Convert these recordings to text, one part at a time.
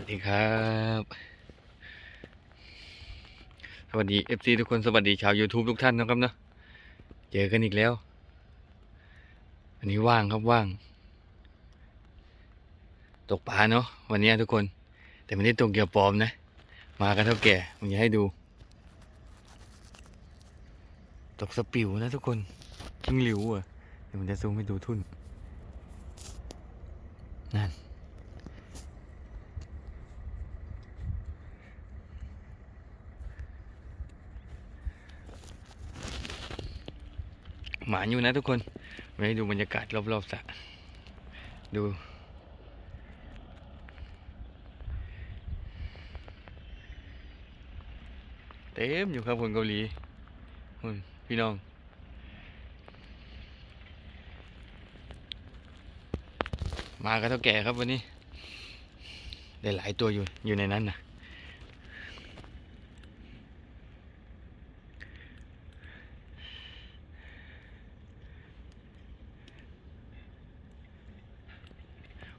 วัสดีครับ สวัสดี FC ทุกคนสวัสดีชาว YouTube ทุกท่านนะครับเนาะเจอกันอีกแล้ว อันนี้ว่างครับว่าง ตกปลาเนาะวันนี้ทุกคน แต่ไม่ได้ตกเกี่ยวปลอมนะ มากันเท่าแก่ผมจะให้ดู ตกสปิวนะทุกคนจิ้งหลิวอะเดี๋ยวผมจะซูมให้ดูทุ่นนั่น หมาอยู่นะทุกคนไว้ให้ดูบรรยากาศรอบๆสระดู เต็มอยู่ครับคนเกาหลีนู่นพี่น้องมากับเท่าแก่ครับวันนี้ ได้หลายตัวอยู่อยู่ในนั้นนะ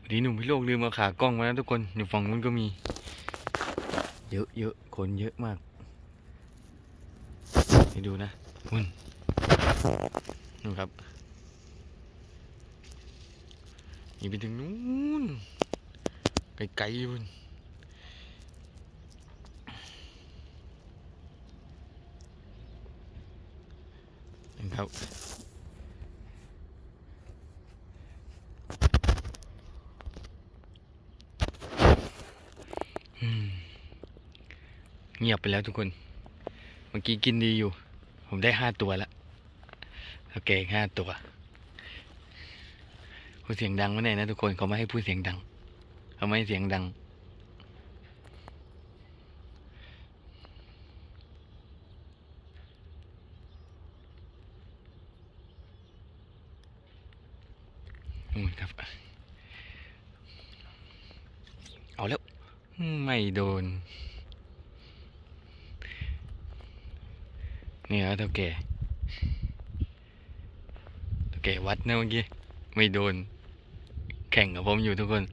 วันนี้หนุ่มพี่โลกลืมเอาขากล้องมาแล้วทุกคนอยู่ฝั่งนู้นก็มี เยอะเยอะคนเยอะมากให้ดูนะคุณนู่นครับนี่ไปถึงนู้นไกลๆคุณนะครับอืม เงียบไปแล้วทุกคน เมื่อกี้กินดีอยู่ ผมได้ห้าตัวแล้วโอเคห้าตัวพูดเสียงดังไม่ได้นะทุกคนเขาไม่ให้พูดเสียงดังเขาไม่ให้เสียงดังนู่นครับเอาแล้ว ไม่โดน นี่ครับเท่าแก่เท่าแก่วัดนะเมื่อกี้ ไม่โดน แข่งกับผมอยู่ทุกคน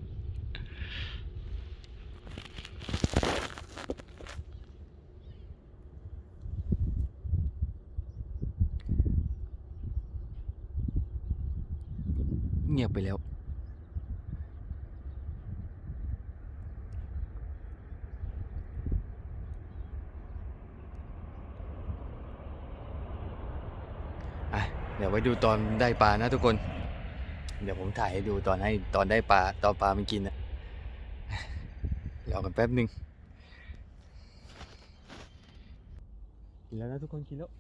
เงียบไปแล้ว อะ เดี๋ยวไว้ดูตอนได้ปลานะทุกคน เดี๋ยวผมถ่ายให้ดูตอนให้ตอนได้ปลาตอนปลามันกินนะรอกันแป๊บหนึ่งกินแล้วนะทุกคนกินแล้ว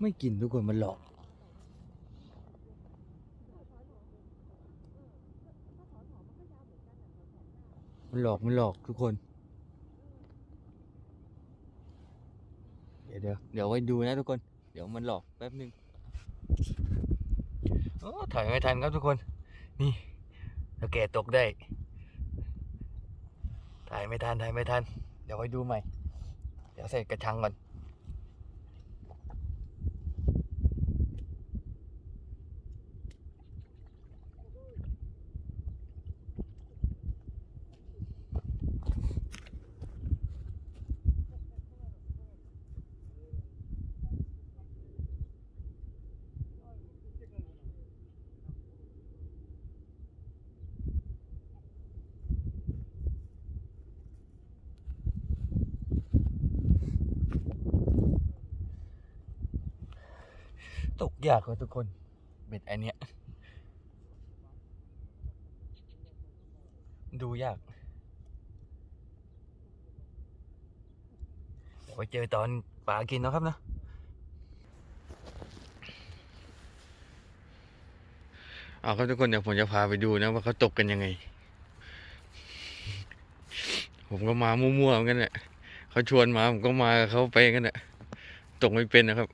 ไม่กินทุกคนมันหลอก มันหลอกมันหลอกทุกคน เดี๋ยวเดี๋ยวเดี๋ยวไว้ดูนะทุกคน เดี๋ยวมันหลอกแป๊บหนึ่งโอ้ถ่ายไม่ทันครับทุกคน นี่ถ้าแกตกได้ ถ่ายไม่ทันถ่ายไม่ทัน เดี๋ยวไว้ดูใหม่ เดี๋ยวใส่กระชังก่อน ตกยากเลยทุกคน เบ็ดไอเนี้ย ดูยากเดี๋ยวไปเจอตอนป่ากินนะครับนะเอาครับทุกคนเดี๋ยวผมจะพาไปดูนะว่าเขาตกกันยังไง ผมก็มามั่วๆเหมือนกันแหละเขาชวนมาผมก็มาเขาไปกันแหละตกไม่เป็นนะครับ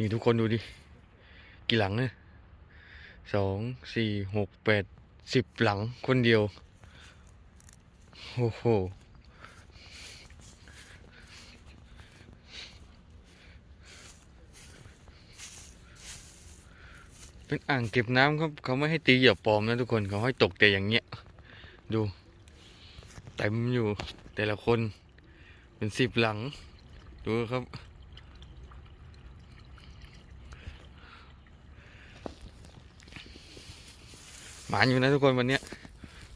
นี่ทุกคนดูดิ กี่หลังเนี่ยสองสี่หกแปดสิบหลังคนเดียว โอ้โห เป็นอ่างเก็บน้ำครับเขาไม่ให้ตีเหยียบปลอมนะทุกคนเขาให้ตกแต่อย่างเงี้ย ดูเต็มอยู่แต่ละคนเป็นสิบหลัง ดูครับ หมานอยู่นะทุกคนวันนี้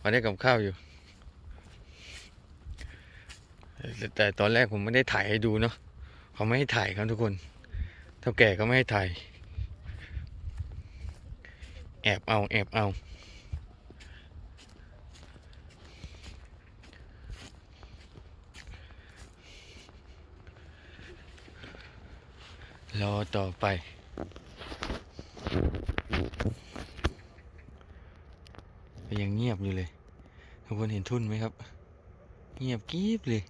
วันได้กับข้าวอยู่ แต่ตอนแรกผมไม่ได้ถ่ายให้ดูเนาะเขาไม่ให้ถ่ายครับทุกคนเท่าแก่เขาไม่ให้ถ่าย แอบเอาแอบเอารอต่อไป ยังเงียบอยู่เลยทุกคนเห็นทุ่นไหมครับ เงียบกริบเลย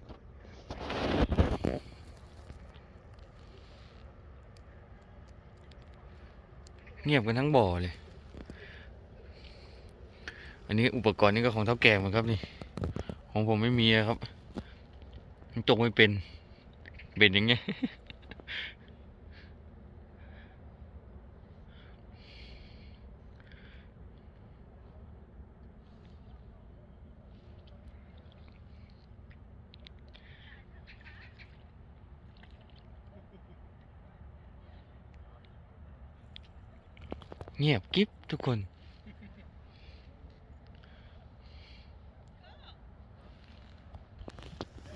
เงียบกันทั้งบ่อเลย อันนี้อุปกรณ์นี่ก็ของเท่าแก่หมดครับนี่ ของผมไม่มีครับมันตกไม่เป็นเบ็ดอย่างเงี้ย เงียบกิ๊บทุกคน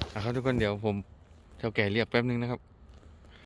เอาครับทุกคนเดี๋ยวผมเท่าแก่เรียกแป๊บนึงนะครับ